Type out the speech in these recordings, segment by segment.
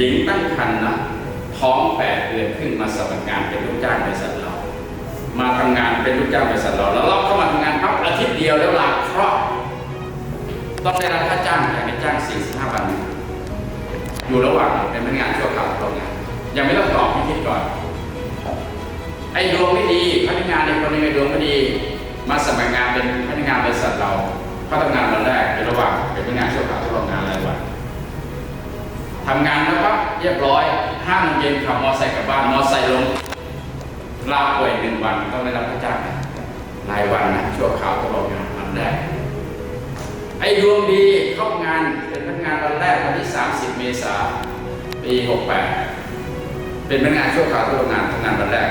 หญิงตั้งครรภ์นะท้องแปดเดือนขึ้นมาสมัครงานเป็นลูกจ้างบริษัทเรา มาทำงานเป็นลูกจ้างบริษัทเรา แล้วเราเข้ามาทำงานปั๊บอาทิตย์เดียวแล้วลาเคราะห์ต้องได้รับค่าจ้างจากนายจ้าง45วันอยู่ระหว่างเป็นพนักงานชั่วคราวทำงานยังไม่ต้องตอบพิธีก่อนไอ้ดวงไม่ดีพนักงานในคนนึงไอ้ดวงไม่ดี มาสมัครงานเป็นพนักงานบริษัทเราเขาทำงานวันแรก ทำงานแล้วปั๊บเรียบร้อยห้าโมงเย็นขับมอไซค์กลับบ้านมอไซค์ลงลาป่วยหนึ่งวันต้องได้รับค่าจ้างรายวันนะชั่วคราวทดลองงานวันแรกไอ้ดวงดีเข้างานเป็นพนักงานวันแรกวันที่ 30 เมษาปี 68 เป็นพนักงานชั่วคราวทดลองงานทำงานวันแรก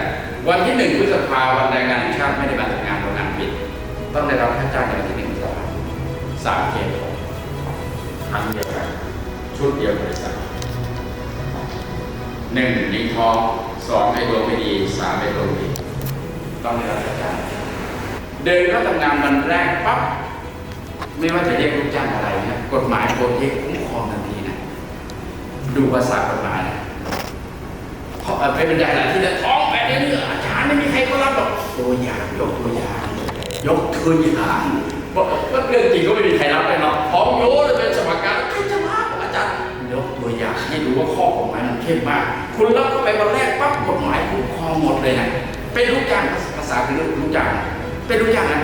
วันที่หนึ่งพฤษภาวันแรงงานแห่งชาติไม่ได้มาทำงานโรงงานปิด ต้องได้รับค่าจ้างในวันที่หนึ่งพฤษภาสามเคสครั้งเดียวกันชุดเดียวบริษัท หนึ่งหญิงทองสองไอ้ดวงไม่ดีสามไอ้ดวงดีต้องได้รับค่าจ้างเดินเข้าทำงานวันแรกปั๊บไม่ว่าจะเรียกลูกจ้างอะไรนะกฎหมายโปรเทคคุ้มครองทันทีนะดูภาษากฎหมายนะเพราะไม่เป็นไรหลายที่จะท้องแปดเดือนเนี่ยอาจารย์ไม่มีใครก็รับหรอกตัวอย่างยกตัวอย่างยกตัวอย่างบอกว่าเรื่องจริงก็ไม่มีใครรับเลยเนาะท้องโยเลยเป็นสมการ ให้ดูว่าข้อกฎหมายมันเข้มมาก คุณรับเข้าไปวันแรกปั๊บกฎหมายคุ้มครองหมดเลยนะเป็นลูกจ้างภาษาคือลูกจ้างเป็นลูกจ้างนะ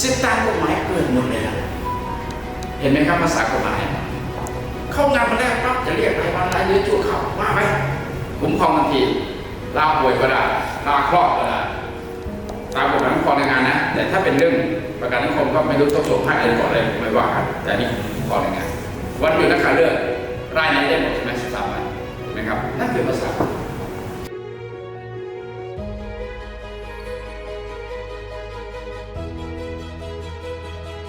สิทธิตามกฎหมายเกินหมดเลยนะเห็นไหมครับภาษากฎหมาย เข้างานมาแรกปั๊บจะเรียกรายวันรายเดือนชั่วข่าวว่าไปคุ้มครองทันทีลาป่วยก็ได้ลาคลอดก็ได้ตามกฎหมายคุ้มครองแรงงานนะ แต่ถ้าเป็นเรื่องประกันสังคมก็ไม่รู้ต้องส่งให้อะไรก่อนเลยไม่ว่ากันแต่นี่คุ้มครองแรงงานวันหยุดนักขัตฤกษ์ が何て言いました？